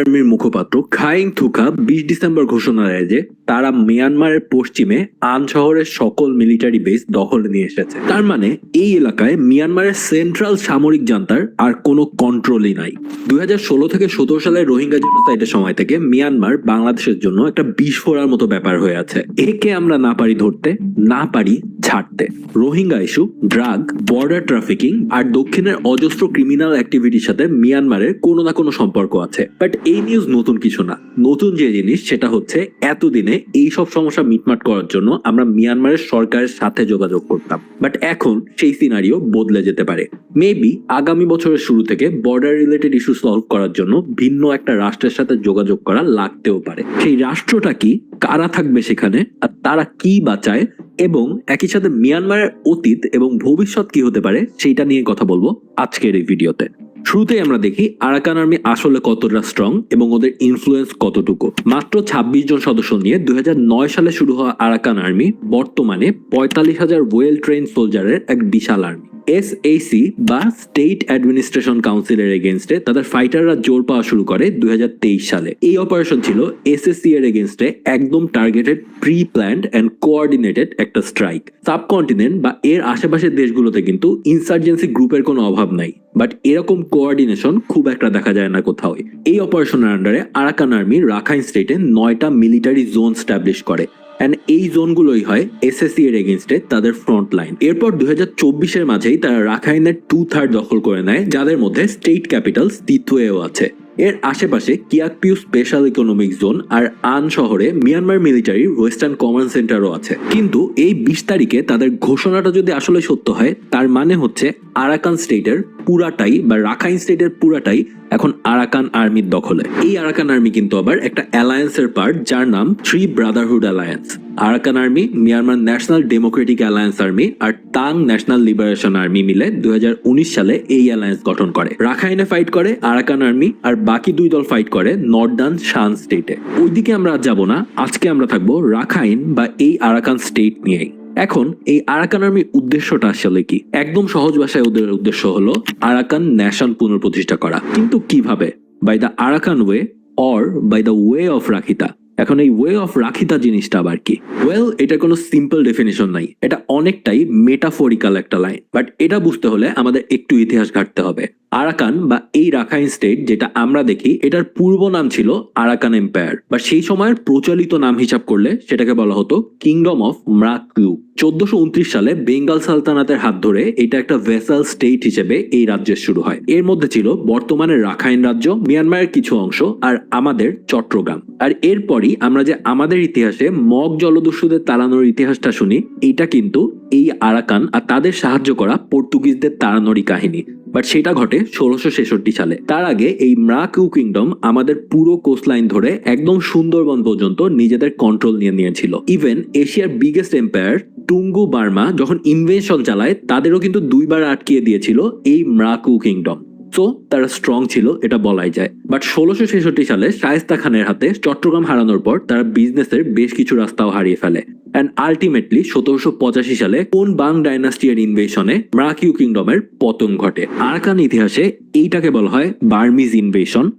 আর্মির মুখপাত্র খাইং থুকা বিশ ডিসেম্বর ঘোষণা দেয় যে তারা মিয়ানমারের পশ্চিমে আন শহরের সকল মিলিটারি বেস দখলে নিয়ে এসেছে। তার মানে এই এলাকায় মিয়ানমারের সেন্ট্রাল সামরিক জান্তার আর কোনো কন্ট্রোলই নাই। দুই হাজার ষোলো থেকে সতেরো সালের রোহিঙ্গা জেনোসাইডের সময় থেকে মিয়ানমার বাংলাদেশের জন্য একটা বিষ ফোড়ার মতো ব্যাপার হয়ে আছে। একে আমরা না পারি ধরতে, না পারি ছাড়তে। Rohingya issue, drug, border trafficking আর দক্ষিণের অজস্র ক্রিমিনাল অ্যাক্টিভিটির সাথে মিয়ানমারের কোনো না কোনো সম্পর্ক আছে। বাট এই নিউজ নতুন কিছু না। নতুন যে জিনিস, সেটা হচ্ছে এতদিনে এই সব সমস্যা মিটমাট করার জন্য আমরা মিয়ানমারের সরকারের সাথে যোগাযোগ করতাম। বাট এখন সেই সিনারিও বদলে যেতে পারে। মেবি আগামী বছরের শুরু থেকে বর্ডার রিলেটেড ইস্যু সলভ করার জন্য ভিন্ন একটা রাষ্ট্রের সাথে যোগাযোগ করা লাগতেও পারে। সেই রাষ্ট্রটা কি, কারা থাকবে সেখানে, আর তারা কি বাঁচায় এবং একই সাথে মিয়ানমারের অতীত এবং ভবিষ্যৎ কি হতে পারে, সেইটা নিয়ে কথা বলব আজকের এই ভিডিওতে। শুরুতে আমরা দেখি আরাকান আর্মি আসলে কতটা স্ট্রং এবং ওদের ইনফ্লুয়েন্স কতটুকু। মাত্র ২৬ জন সদস্য নিয়ে দুই হাজার নয় সালে শুরু হওয়া আরাকান আর্মি বর্তমানে পঁয়তাল্লিশ হাজার ওয়েল ট্রেন সোলজারের এক বিশাল আর্মি। এসএসি বা স্টেট অ্যাডমিনিস্ট্রেশন কাউন্সিলের এগেনস্টে তাদের ফাইটাররা জোর পাওয়া শুরু করে দুই সালে। এই অপারেশন ছিল এসএসসি এর এগেনস্টে একদম targeted pre planned and coordinated একটা স্ট্রাইক সাবকন্টিনেন্ট বা এর আশেপাশের দেশগুলোতে কিন্তু ইনসার্জেন্সি গ্রুপের কোনো অভাব নাই। বাট এরকম কোঅর্ডিনেশন খুব একটা দেখা যায় না কোথাও। এই অপারেশনের আন্ডারে আরাকান আর্মি রাখাইন স্টেটে নয়টা মিলিটারি জোন স্ট্যাবলিশ করে। অ্যান্ড এই জোনগুলোই হয় এসএসসি এর এগেনস্টে তাদের ফ্রন্ট লাইন এরপর দুই হাজার চব্বিশের মাঝেই তারা রাখাইনের টু থার্ড দখল করে নেয়, যাদের মধ্যে স্টেট ক্যাপিটাল তিতুয়েও আছে। এর আশেপাশে কিয়াকপিউ স্পেশাল ইকোনমিক জোন আর আন শহরে মিয়ানমার মিলিটারির ওয়েস্টার্ন কমান্ড সেন্টারও আছে। কিন্তু এই বিশ তারিখে তাদের ঘোষণাটা যদি আসলে সত্য হয়, তার মানে হচ্ছে আরাকান স্টেটের পুরাটাই বা রাখাইন স্টেটের পুরাটাই এখন আরাকান আর্মির দখলে। এই আরাকান আর্মি কিন্তু আবার একটা অ্যালায়েন্সের পার্ট যার নাম three brotherhood alliance. Arakan army, Myanmar national democratic alliance army আর তাং ন্যাশনাল লিবারেশন আর্মি মিলে দুই হাজার উনিশ সালে এই অ্যালায়েন্স গঠন করে। রাখাইনে ফাইট করে, আরাকান আর্মি আর বাকি দুই দল ফাইট করে নর্দার্ন শান স্টেটে। ওইদিকে আমরা যাব না, আজকে আমরা থাকব রাখাইন বা এই আরাকান স্টেট নিয়েই। এখন এই আরাকান আর্মির উদ্দেশ্যটা আসলে কি? একদম সহজ ভাষায় ওদের উদ্দেশ্য হলো আরাকান ন্যাশন পুনঃপ্রতিষ্ঠা করা। কিন্তু কীভাবে? By the Arakan way or by the way of রাখিতা এখন এই ওয়ে অফ রাখিতা জিনিসটা আবার কি? ওয়েল এটা কোনো সিম্পল ডেফিনেশন নাই। এটা অনেকটাই মেটাফোরিক্যাল একটা লাইন বাট এটা বুঝতে হলে আমাদের একটু ইতিহাস ঘাটতে হবে। আরাকান বা এই রাখাইন স্টেট যেটা আমরা দেখি, এটার পূর্ব নাম ছিল আরাকান এম্পায়ার বা সেই সময়ের প্রচলিত নাম হিসাব করলে সেটাকে বলা হতো কিংডম অফ ম্রাকিউ চোদ্দশো সালে বেঙ্গল সালতানাতের হাত ধরে এটা একটা ভেসাল স্টেট হিসেবে এই রাজ্যের শুরু হয়। এর মধ্যে ছিল বর্তমানে রাখাইন রাজ্য, মিয়ানমারের কিছু অংশ আর আমাদের চট্টগ্রাম। আর এরপরই আমরা যে আমাদের ইতিহাসে মগ জলদস্যুদের তাড়ানোর ইতিহাসটা শুনি, এটা কিন্তু এই আরাকান আর তাদের সাহায্য করা পর্তুগিজদের তাড়ানোরই কাহিনী। বাট সেটা ঘটে ষোলোশো ছেষট্টি সালে। তার আগে এই ম্রাকিউ কিংডম আমাদের পুরো কোস্টলাইন ধরে একদম সুন্দরবন পর্যন্ত নিজেদের কন্ট্রোল নিয়ে নিয়েছিল। ইভেন এশিয়ার বিগেস্ট এম্পায়ার টুঙ্গু বার্মা যখন ইনভেনশন চালায়, তাদেরও কিন্তু দুইবার আটকিয়ে দিয়েছিল এই ম্রাকু কিংডম সো তারা স্ট্রং ছিল, এটা বলাই যায়। বাট ষোলোশো ছেষট্টি সালে শায়েস্তা খানের হাতে চট্টগ্রাম হারানোর পর তারা বিজনেসের বেশ কিছু রাস্তাও হারিয়ে ফেলে। অ্যান্ড আলটিমেটলি সতেরোশো পঁচাশি সালে কোন বাং ডাইনাস্টিয়ার ইনভেশনে ম্রাকিউ কিংডমের পতন ঘটে? আরাকান ইতিহাসে এইটাকে বলা হয় বার্মিজ ইনভেশন